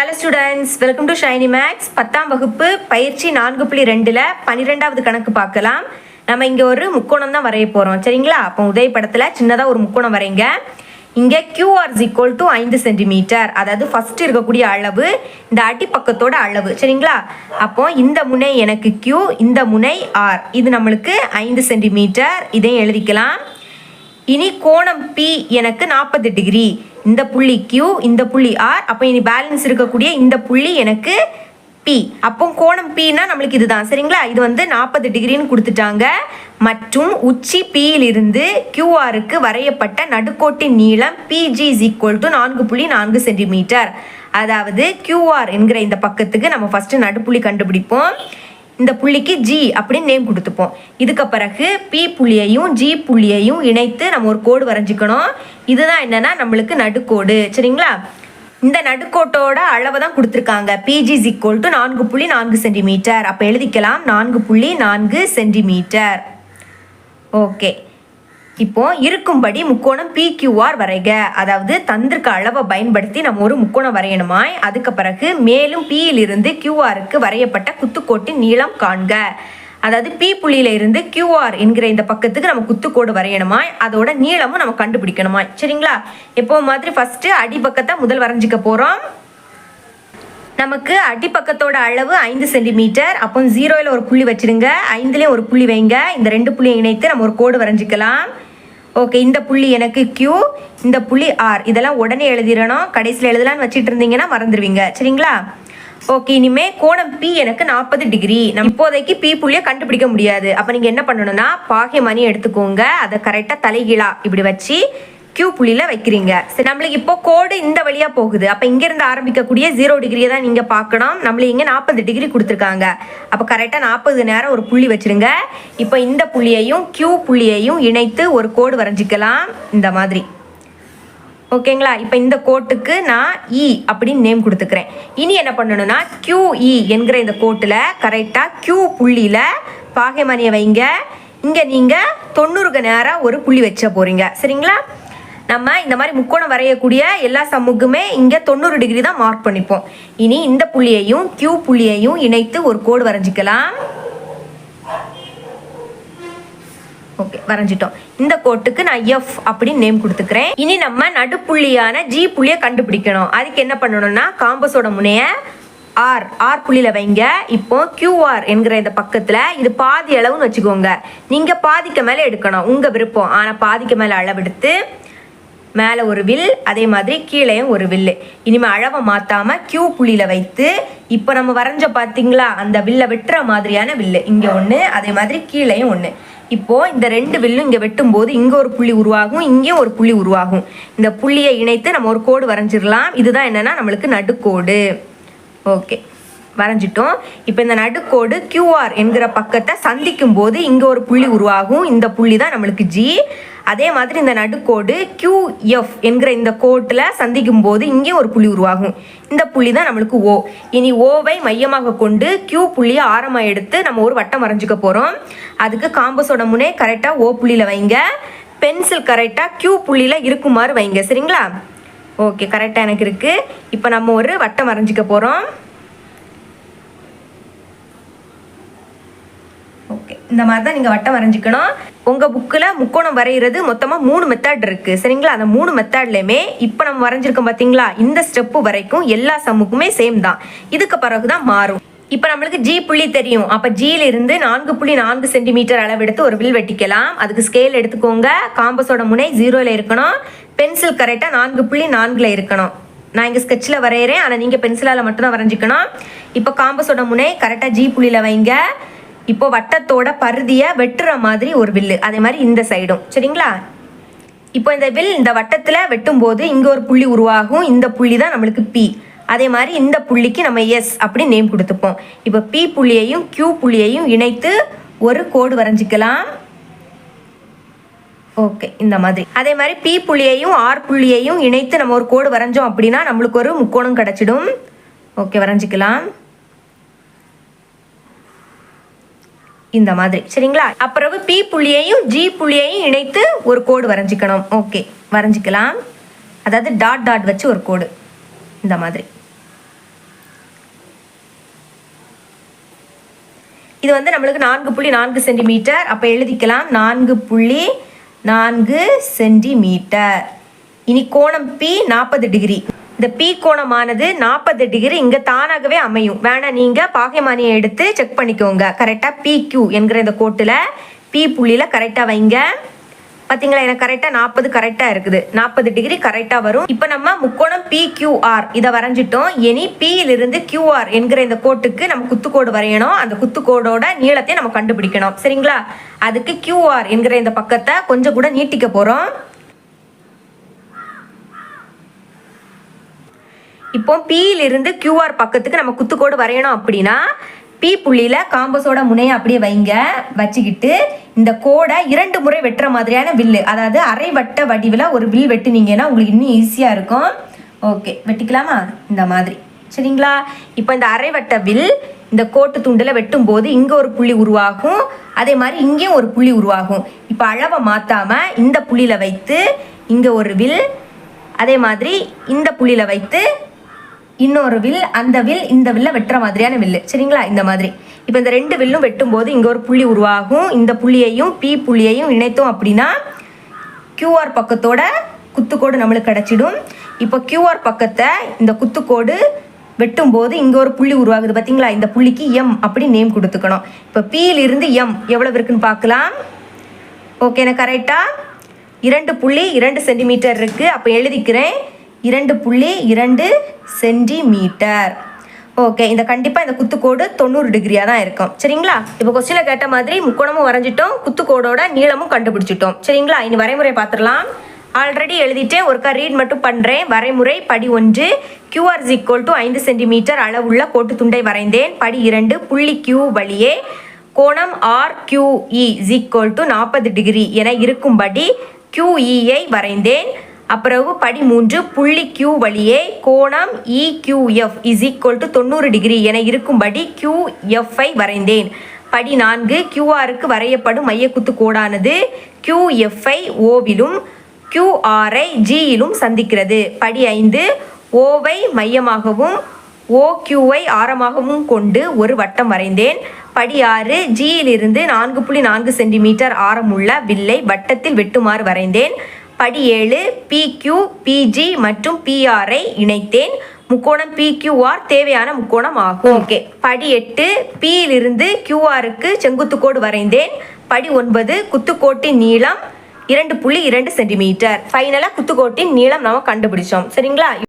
Hello students welcome to Shiny Max பத்தாம் வகுப்பு பயிற்சி நான்கு புள்ளி ரெண்டில் பன்னிரெண்டாவது கணக்கு பார்க்கலாம். நம்ம இங்கே ஒரு முக்கோணம் தான் வரைய போகிறோம் சரிங்களா? அப்போ உதய படத்தில் சின்னதாக ஒரு முக்கோணம் வரைங்க. இங்கே கியூஆர் ஈக்குவல் டு ஐந்து சென்டிமீட்டர் அதாவது ஃபஸ்ட்டு இருக்கக்கூடிய அளவு இந்த அடிப்பக்கத்தோட அளவு. சரிங்களா? அப்போ இந்த முனை எனக்கு கியூ இந்த முனை ஆர் இது நம்மளுக்கு ஐந்து சென்டிமீட்டர் இதையும் எழுதிக்கலாம். இனி கோணம் பி எனக்கு நாற்பது டிகிரி. இந்த புள்ளி கியூ இந்த புள்ளி ஆர் அப்போ இனி பேலன்ஸ் இருக்கக்கூடிய இந்த புள்ளி எனக்கு பி அப்போ கோணம் பின்னா நம்மளுக்கு இதுதான். சரிங்களா? இது வந்து நாற்பது டிகிரின்னு கொடுத்துட்டாங்க. மற்றும் உச்சி பியிலிருந்து கியூஆருக்கு வரையப்பட்ட நடுக்கோட்டின் நீளம் பிஜி இஸ் ஈக்குவல் டு நான்கு புள்ளி நான்கு சென்டிமீட்டர் அதாவது கியூஆர் என்கிற இந்த பக்கத்துக்கு நம்ம ஃபஸ்ட்டு நடுப்புள்ளி கண்டுபிடிப்போம். இந்த புள்ளிக்கு ஜி அப்படின்னு நேம் கொடுத்துப்போம். இதுக்கு பிறகு பி புள்ளியையும் ஜி புள்ளியையும் இணைத்து நம்ம ஒரு கோடு வரைஞ்சிக்கணும். இதுதான் என்னன்னா நம்மளுக்கு நடுக்கோடு. சரிங்களா? இந்த நடுக்கோட்டோட அளவு தான் கொடுத்துருக்காங்க. பிஜி ஈக்குவல் டு நான்கு புள்ளி நான்கு சென்டிமீட்டர் அப்போ எழுதிக்கலாம். நான்கு புள்ளி நான்கு சென்டிமீட்டர் ஓகே இப்போ இருக்கும்படி முக்கோணம் பிக்யூஆர் வரைக. அதாவது தந்திருக்க அளவை பயன்படுத்தி நம்ம ஒரு முக்கோணம் வரையணுமாய். அதுக்கு பிறகு மேலும் பியிலிருந்து கியூஆருக்கு வரையப்பட்ட குத்துக்கோட்டின் நீளம் காண்க. அதாவது பி புள்ளியில இருந்து கியூஆர் என்கிற இந்த பக்கத்துக்கு நம்ம குத்துக்கோடு வரையணுமாய். அதோட நீளமும் நம்ம கண்டுபிடிக்கணுமாய். சரிங்களா? எப்போ மாதிரி ஃபர்ஸ்ட் அடிப்பக்கத்தை முதல் வரைஞ்சிக்க போறோம். நமக்கு அடிப்பக்கத்தோட அளவு ஐந்து சென்டிமீட்டர். அப்போ ஜீரோவில் ஒரு புள்ளி வச்சிருங்க ஐந்துலேயும் ஒரு புள்ளி வைங்க. இந்த ரெண்டு புள்ளியை இணைத்து நம்ம ஒரு கோடு வரைஞ்சிக்கலாம். ஓகே இந்த புள்ளி எனக்கு கியூ இந்த புள்ளி ஆர் இதெல்லாம் உடனே எழுதிடணும். கடைசியில் எழுதலாம்னு வச்சிட்டு இருந்தீங்கன்னா மறந்துடுவீங்க சரிங்களா? ஓகே இனிமே கோணம் பி எனக்கு நாற்பது டிகிரி நம்ம இப்போதைக்கு பி புள்ளியை கண்டுபிடிக்க முடியாது. அப்போ நீங்கள் என்ன பண்ணணும்னா பாகை மணி எடுத்துக்கோங்க. அதை கரெக்டாக தலைகீழா இப்படி வச்சு கியூ புள்ளியில் வைக்கிறீங்க. சரி நம்மளுக்கு இப்போ கோடு இந்த வழியாக போகுது. அப்போ இங்கேருந்து ஆரம்பிக்கக்கூடிய ஜீரோ டிகிரியை தான் நீங்கள் பார்க்கணும். நம்மளுக்கு இங்கே நாற்பது டிகிரி கொடுத்துருக்காங்க. அப்போ கரெக்டாக நாற்பது நேரம் ஒரு புள்ளி வச்சிருங்க. இப்போ இந்த புள்ளியையும் கியூ புள்ளியையும் இணைத்து ஒரு கோடு வரைஞ்சிக்கலாம். இந்த மாதிரி. ஓகேங்களா இப்போ இந்த கோட்டுக்கு நான் இ அப்படின்னு நேம் கொடுத்துக்கிறேன். இனி என்ன பண்ணணும்னா கியூஇ என்கிற இந்த கோட்டில் கரெக்டாக கியூ புள்ளியில் பாகைமணியை வைங்க. இங்கே நீங்கள் தொண்ணூறுக்கு நேரம் ஒரு புள்ளி வச்ச போகிறீங்க சரிங்களா? நம்ம இந்த மாதிரி முக்கோணம் வரையக்கூடிய எல்லா சம்முக்குமே இங்கே தொண்ணூறு டிகிரி தான் மார்க் பண்ணிப்போம். இனி இந்த புள்ளியையும் கியூ புள்ளியையும் இணைத்து ஒரு கோடு வரைஞ்சிக்கலாம். ஓகே வரைஞ்சிட்டோம். இந்த கோட்டுக்கு நான் எஃப் அப்படின்னு நேம் கொடுத்துக்கிறேன். இனி நம்ம நடுப்புள்ளியான ஜி புள்ளியை கண்டுபிடிக்கணும். அதுக்கு என்ன பண்ணணும்னா காம்பஸோட முனைய ஆர் ஆர் புள்ளியில் வைங்க. இப்போ கியூஆர் என்கிற இந்த பக்கத்தில் இது பாதி அளவுன்னு வச்சுக்கோங்க. நீங்கள் பாதிக்கு மேலே எடுக்கணும். உங்கள் விருப்பம். ஆனால் பாதிக்கு மேலே அளவெடுத்து மேலே ஒரு வில் அதே மாதிரி கீழேயும் ஒரு வில்லு இனிமேல் அளவை மாற்றாமல் கியூ புள்ளியில் வைத்து இப்போ நம்ம வரைஞ்ச பார்த்தீங்களா அந்த வில்லை வெட்டுற மாதிரியான வில்லு இங்கே ஒன்று அதே மாதிரி கீழேயும் ஒன்று இப்போது இந்த ரெண்டு வில்லும் இங்கே வெட்டும்போது இங்கே ஒரு புள்ளி உருவாகும் இங்கேயும் ஒரு புள்ளி உருவாகும். இந்த புள்ளியை இணைத்து நம்ம ஒரு கோடு வரைஞ்சிடலாம். இதுதான் என்னன்னா நம்மளுக்கு நடுக்கோடு. ஓகே. வரைஞ்சிட்டோம். இப்போ இந்த நடுக்கோடு கியூஆர் என்கிற பக்கத்தை சந்திக்கும் போது இங்கே ஒரு புள்ளி உருவாகும். இந்த புள்ளி தான் நம்மளுக்கு ஜி அதே மாதிரி இந்த நடுக்கோடு கியூஎஃப் என்கிற இந்த கோட்டில் சந்திக்கும் போது இங்கே ஒரு புள்ளி உருவாகும். இந்த புள்ளி தான் நம்மளுக்கு ஓ இனி ஓவை மையமாக கொண்டு கியூ புள்ளியை ஆரமாக எடுத்து நம்ம ஒரு வட்டம் வரைஞ்சிக்க போகிறோம் அதுக்கு காம்பஸோட முனே கரெக்டாக ஓ புள்ளியில் வைங்க. பென்சில் கரெக்டாக கியூ புள்ளியில் இருக்குமாறு வைங்க. சரிங்களா? ஓகே கரெக்டாக எனக்கு இருக்குது இப்போ நம்ம ஒரு வட்டம் வரைஞ்சிக்க போகிறோம் ஓகே இந்த மாதிரி தான் நீங்கள் வட்டம் வரைஞ்சிக்கணும். உங்கள் புக்கில் முக்கோணம் வரைகிறது மொத்தமாக மூணு மெத்தட் இருக்குது சரிங்களா? அந்த மூணு மெத்தட்லையுமே இப்போ நம்ம வரைஞ்சிருக்கோம் பார்த்தீங்களா இந்த ஸ்டெப்பு வரைக்கும் எல்லா சம்முக்குமே சேம் தான். இதுக்கு பிறகு தான் மாறும். இப்போ நம்மளுக்கு ஜி புள்ளி தெரியும். அப்போ ஜியிலிருந்து நான்கு புள்ளி நான்கு சென்டிமீட்டர் அளவெடுத்து ஒரு வில் வெட்டிக்கலாம். அதுக்கு ஸ்கேல் எடுத்துக்கோங்க. காம்பஸோட முனை ஜீரோவில் இருக்கணும். பென்சில் கரெக்டாக நான்கு புள்ளி நான்கில் இருக்கணும். நான் இங்கே ஸ்கெட்சில் வரைகிறேன் ஆனால் நீங்கள் பென்சிலால் மட்டும்தான் வரைஞ்சிக்கணும். இப்போ காம்பஸோட முனை கரெக்டாக ஜி புள்ளியில் வைங்க. இப்போ வட்டத்தோட பருதியை வெட்டுற மாதிரி ஒரு வில்லு. அதே மாதிரி இந்த சைடும் சரிங்களா? இப்போ இந்த வில் இந்த வட்டத்தில் வெட்டும்போது இங்கே ஒரு புள்ளி உருவாகும். இந்த புள்ளி தான் நம்மளுக்கு பி அதே மாதிரி இந்த புள்ளிக்கு நம்ம எஸ் அப்படி நேம் கொடுத்துப்போம். இப்போ பி புள்ளியையும் கியூ புள்ளியையும் இணைத்து ஒரு கோடு வரைஞ்சிக்கலாம். ஓகே இந்த மாதிரி. அதே மாதிரி பி புள்ளியையும் ஆர் புள்ளியையும் இணைத்து நம்ம ஒரு கோடு வரைஞ்சோம் அப்படின்னா நம்மளுக்கு ஒரு முக்கோணம் கிடச்சிடும். ஓகே வரைஞ்சிக்கலாம். இந்த மாதிரி. சரிங்களா? அப்புறவு பி புள்ளியையும் ஜி புள்ளியையும் இணைத்து ஒரு கோடு வரைஞ்சிக்கணும். ஓகே வரைஞ்சிக்கலாம். அதாவது டாட் டாட் வச்சு ஒரு கோடு. இந்த மாதிரி. இது வந்து நம்மளுக்கு நான்கு புள்ளி நான்கு சென்டிமீட்டர். அப்போ எழுதிக்கலாம். நான்கு புள்ளி நான்கு சென்டிமீட்டர். இனி கோணம் பி நாற்பது டிகிரி. இந்த பி கோணமானது நாற்பது டிகிரி இங்கே தானாகவே அமையும். வேணா நீங்கள் பாகைமானியை எடுத்து செக் பண்ணிக்கோங்க. கரெக்டாக பி கியூ என்கிற இந்த கோட்டில் பி புள்ளியில் கரெக்டாக வைங்க. பார்த்தீங்களா எனக்கு கரெக்டாக நாற்பது கரெக்டாக இருக்குது. நாற்பது டிகிரி கரெக்டாக வரும். இப்போ நம்ம முக்கோணம் பி கியூஆர் இதை வரைஞ்சிட்டோம். இனி பியிலிருந்து கியூஆர் என்கிற இந்த கோட்டுக்கு நம்ம குத்துக்கோடு வரையணும். அந்த குத்துக்கோடோட நீளத்தை நம்ம கண்டுபிடிக்கணும். சரிங்களா? அதுக்கு கியூஆர் என்கிற இந்த பக்கத்தை கொஞ்சம் கூட நீட்டிக்க போகிறோம் இப்போ பியிலிருந்து கியூஆர் பக்கத்துக்கு நம்ம குத்துக்கோடு வரையணும் அப்படின்னா பி புள்ளியில் காம்பஸோட முனையை அப்படியே வைங்க. வச்சுக்கிட்டு இந்த கோடை இரண்டு முறை வெட்டுற மாதிரியான வில்லு அதாவது அரை வட்ட வடிவில் ஒரு வில் வெட்டுனீங்கன்னா உங்களுக்கு இன்னும் ஈஸியாக இருக்கும். ஓகே வெட்டிக்கலாமா? இந்த மாதிரி. சரிங்களா? இப்போ இந்த அரை வட்ட வில் இந்த கோட்டு துண்டில் வெட்டும்போது இங்கே ஒரு புள்ளி உருவாகும். அதே மாதிரி இங்கேயும் ஒரு புள்ளி உருவாகும். இப்போ அளவை மாற்றாமல் இந்த புள்ளியில் வைத்து இங்கே ஒரு வில் அதே மாதிரி இந்த புள்ளியில் வைத்து இன்னொரு வில் அந்த வில் இந்த வில்ல வெட்டுற மாதிரியான வில்லு. சரிங்களா? இந்த மாதிரி. இப்போ இந்த ரெண்டு வில்லும் வெட்டும்போது இங்கே ஒரு புள்ளி உருவாகும். இந்த புள்ளியையும் பி புள்ளியையும் இணைத்தோம் அப்படின்னா கியூஆர் பக்கத்தோட குத்துக்கோடு நம்மளுக்கு கிடச்சிடும். இப்போ கியூஆர் பக்கத்தை இந்த குத்துக்கோடு வெட்டும்போது இங்கே ஒரு புள்ளி உருவாகுது. பார்த்தீங்களா இந்த புள்ளிக்கு எம் அப்படி நேம் கொடுத்துக்கணும். இப்போ பியிலிருந்து எம் எவ்வளவு இருக்குன்னு பார்க்கலாம். ஓகேண்ணா கரெக்டாக இரண்டு புள்ளி இரண்டு சென்டிமீட்டர் இருக்குது அப்போ எழுதிக்கிறேன். இரண்டு புள்ளி இரண்டு சென்டிமீட்டர். ஓகே இந்த கண்டிப்பாக இந்த குத்துக்கோடு தொண்ணூறு டிகிரியாக தான் இருக்கும். சரிங்களா? இப்போ கொஸ்டினில் கேட்ட மாதிரி முக்கோணமும் வரைஞ்சிட்டோம் குத்துக்கோடோட நீளமும் கண்டுபிடிச்சிட்டோம். சரிங்களா? இனி வரைமுறை பார்த்துடலாம் ஆல்ரெடி எழுதிட்டேன் ஒருக்கா ரீட் மட்டும் பண்ணுறேன் வரைமுறை படி ஒன்று கியூஆர் ஈக்குவல் டு ஐந்து சென்டிமீட்டர் அளவுள்ள கோட்டு துண்டை வரைந்தேன். படி இரண்டு புள்ளி கியூ வழியே கோணம் R Q E equal to நாற்பது டிகிரி என இருக்கும்படி கியூஇயை வரைந்தேன். அப்புறவு படி மூன்று புள்ளி கியூ வழியே கோணம் E Q F is equal to தொண்ணூறு டிகிரி என இருக்கும்படி கியூஎஃப்ஐ வரைந்தேன். படி நான்கு கியூஆருக்கு வரையப்படும் மையக்குத்து கோடானது கியூஎஃப்ஐ ஓவிலும் கியூஆரை ஜியிலும் சந்திக்கிறது. படி ஐந்து ஓவை மையமாகவும் ஓக்யூவை ஆரமாகவும் கொண்டு ஒரு வட்டம் வரைந்தேன். படி ஆறு ஜியிலிருந்து நான்கு புள்ளி நான்கு சென்டிமீட்டர் ஆரமுள்ள வில்லை வட்டத்தில் வெட்டுமாறு வரைந்தேன். படி ஏழு பிக்யூ பிஜி மற்றும் பிஆரை இணைத்தேன். முக்கோணம் பிக்யூஆர் தேவையான முக்கோணம் ஆகும். ஓகே. படி எட்டு பியிலிருந்து கியூஆருக்கு செங்குத்துக்கோடு வரைந்தேன். படி ஒன்பது குத்துக்கோட்டின் நீளம் இரண்டு புள்ளி இரண்டு சென்டிமீட்டர். ஃபைனலாக குத்துக்கோட்டின் நீளம் நம்ம கண்டுபிடிச்சோம். சரிங்களா?